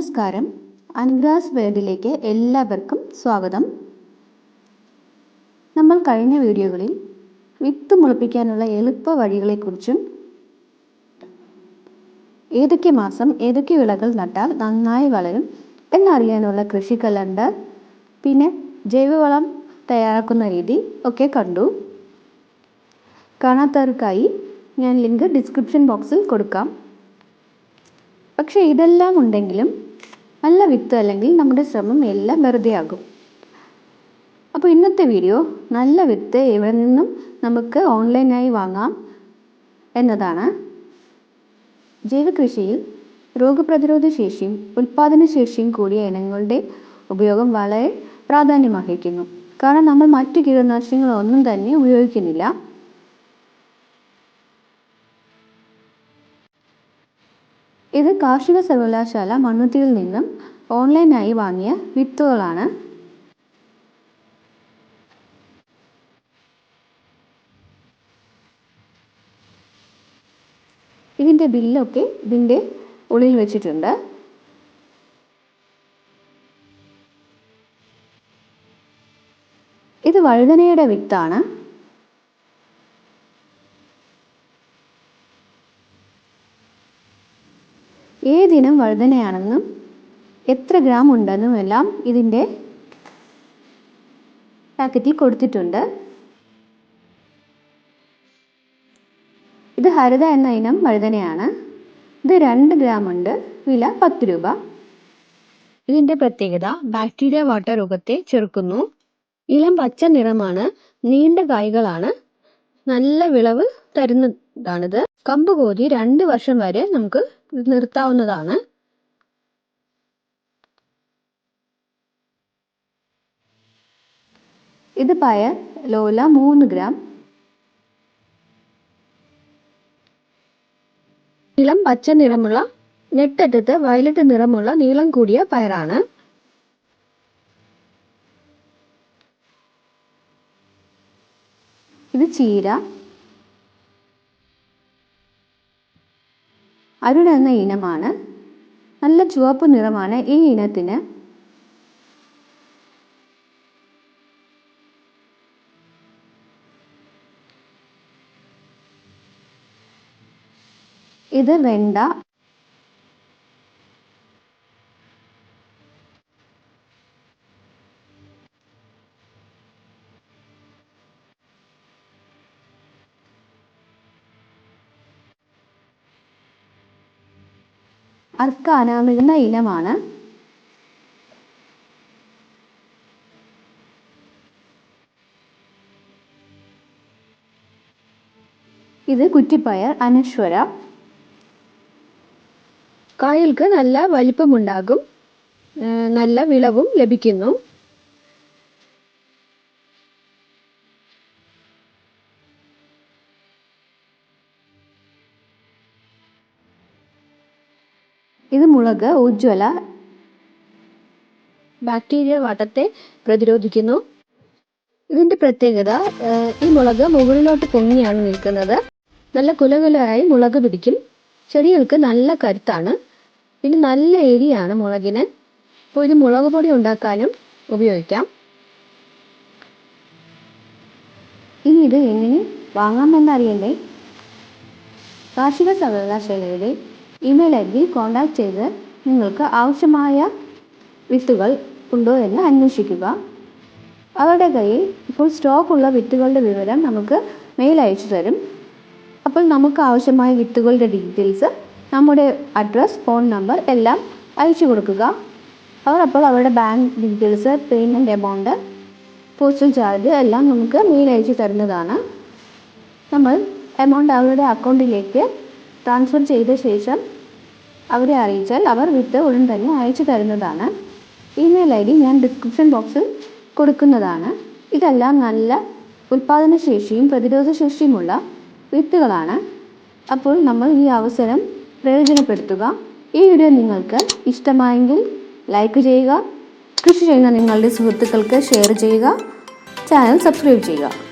നമസ്കാരം. അൻഗ്രാസ് വേൾഡിലേക്ക് എല്ലാവർക്കും സ്വാഗതം. നമ്മൾ കഴിഞ്ഞ വീഡിയോകളിൽ വിത്ത് മുളപ്പിക്കാനുള്ള എളുപ്പ വഴികളെക്കുറിച്ചും ഏതൊക്കെ മാസം ഏതൊക്കെ വിളകൾ നട്ടാൽ നന്നായി വളരും എന്നറിയാനുള്ള കൃഷി കലണ്ടർ പിന്നെ ജൈവവളം തയ്യാറാക്കുന്ന രീതി ഒക്കെ കണ്ടു. കാണാത്തവർക്കായി ഞാൻ ലിങ്ക് ഡിസ്ക്രിപ്ഷൻ ബോക്സിൽ കൊടുക്കാം. പക്ഷേ ഇതെല്ലാം ഉണ്ടെങ്കിലും നല്ല വിത്ത് അല്ലെങ്കിൽ നമ്മുടെ ശ്രമം എല്ലാം വെറുതെ ആകും. അപ്പോൾ ഇന്നത്തെ വീഡിയോ നല്ല വിത്ത് ഇവിടെ നിന്നും നമുക്ക് ഓൺലൈനായി വാങ്ങാം എന്നതാണ്. ജൈവകൃഷിയിൽ രോഗപ്രതിരോധ ശേഷിയും ഉൽപാദന ശേഷിയും കൂടിയ ഇനങ്ങളുടെ ഉപയോഗം വളരെ പ്രാധാന്യമർഹിക്കുന്നു കാരണം നമ്മൾ മറ്റു കീടനാശിനികളൊന്നും തന്നെ ഉപയോഗിക്കുന്നില്ല. ഇത് കാർഷിക സർവകലാശാല മണ്ണുത്തിയിൽ നിന്നും ഓൺലൈനായി വാങ്ങിയ വിത്തുകളാണ്. ഇതിന്റെ ബില്ലൊക്കെ ഇതിന്റെ ഉള്ളിൽ വെച്ചിട്ടുണ്ട്. ഇത് വഴുതനയുടെ വിത്താണ്. ഏതിനം വഴുതനയാണെന്നും എത്ര ഗ്രാം ഉണ്ടെന്നും എല്ലാം ഇതിന്റെ പാക്കറ്റിൽ കൊടുത്തിട്ടുണ്ട്. ഇത് ഹരിത എന്ന ഇനം വഴുതനയാണ്. ഇത് രണ്ട് ഗ്രാം ഉണ്ട്. വില പത്ത് രൂപ. ഇതിന്റെ പ്രത്യേകത ബാക്ടീരിയ വാട്ടർ രോഗത്തെ ചെറുക്കുന്നു. ഇളം പച്ച നിറമാണ്. നീണ്ട കായ്കളാണ്. നല്ല വിളവ് തരുന്നതാണിത്. കമ്പ് കോതി രണ്ട് വർഷം വരെ നമുക്ക് നിർത്താവുന്നതാണ്. ഇത് പയർ ലോല മൂന്ന് ഗ്രാം. ഇളം പച്ച നിറമുള്ള ഞെട്ടറ്റത്ത് വയലറ്റ് നിറമുള്ള നീളം കൂടിയ പയറാണ്. ഇത് ചീര അരുൺ എന്ന ഇനമാണ്. നല്ല ചുവപ്പ് നിറമാണ് ഈ ഇനത്തിന്. ഇത് വെണ്ട അർക്കാന എന്ന ഇനമാണ്. ഇത് കുറ്റിപ്പയർ അനശ്വര. കായൽക്ക് നല്ല വലിപ്പമുണ്ടാകും. നല്ല വിളവും ലഭിക്കുന്നു. ഇത് മുളക് ഉജ്ജ്വല ബാക്ടീരിയ വാട്ടത്തെ പ്രതിരോധിക്കുന്നു. ഇതിന്റെ പ്രത്യേകത ഈ മുളക് മുകളിലോട്ട് പൊങ്ങിയാണ് നിൽക്കുന്നത്. നല്ല കുലകുലയായി മുളക് പിടിക്കും. ചെടികൾക്ക് നല്ല കരുത്താണ്. പിന്നെ നല്ല എരിയാണ് മുളകിന്. അപ്പോൾ ഇത് മുളക് പൊടി ഉണ്ടാക്കാനും ഉപയോഗിക്കാം. ഇനി ഇത് എങ്ങനെ വാങ്ങാമെന്നറിയണ്ടേ? കാർഷിക സർവകലാശാലയുടെ ഇമെയിൽ ഐ ഡി കോൺടാക്ട് ചെയ്ത് നിങ്ങൾക്ക് ആവശ്യമായ വിത്തുകൾ ഉണ്ടോ എന്ന് അന്വേഷിക്കുക. അവരുടെ കയ്യിൽ ഇപ്പോൾ സ്റ്റോക്കുള്ള വിത്തുകളുടെ വിവരം നമുക്ക് മെയിൽ അയച്ചു തരും. അപ്പോൾ നമുക്ക് ആവശ്യമായ വിത്തുകളുടെ ഡീറ്റെയിൽസ് നമ്മുടെ അഡ്രസ്സ് ഫോൺ നമ്പർ എല്ലാം അയച്ചു കൊടുക്കുക. അവർ അപ്പോൾ അവരുടെ bank details payment amount postal charge എല്ലാം നമുക്ക് മെയിൽ അയച്ചു തരുന്നതാണ്. നമ്മൾ എമൗണ്ട് അവരുടെ അക്കൗണ്ടിലേക്ക് ട്രാൻസ്ഫർ ചെയ്ത ശേഷം അവരെ അറിയിച്ചാൽ അവർ വിത്ത് ഉടൻ തന്നെ അയച്ചു തരുന്നതാണ്. ഇമെയിൽ ഐ ഡി ഞാൻ ഡിസ്ക്രിപ്ഷൻ ബോക്സിൽ കൊടുക്കുന്നതാണ്. ഇതെല്ലാം നല്ല ഉൽപാദനശേഷിയും പ്രതിരോധ ശേഷിയുമുള്ള വിത്തുകളാണ്. അപ്പോൾ നമ്മൾ ഈ അവസരം പ്രയോജനപ്പെടുത്തുക. ഈ വീഡിയോ നിങ്ങൾക്ക് ഇഷ്ടമായെങ്കിൽ ലൈക്ക് ചെയ്യുക. കൃഷി ചെയ്യുന്ന നിങ്ങളുടെ സുഹൃത്തുക്കൾക്ക് ഷെയർ ചെയ്യുക. ചാനൽ സബ്സ്ക്രൈബ് ചെയ്യുക.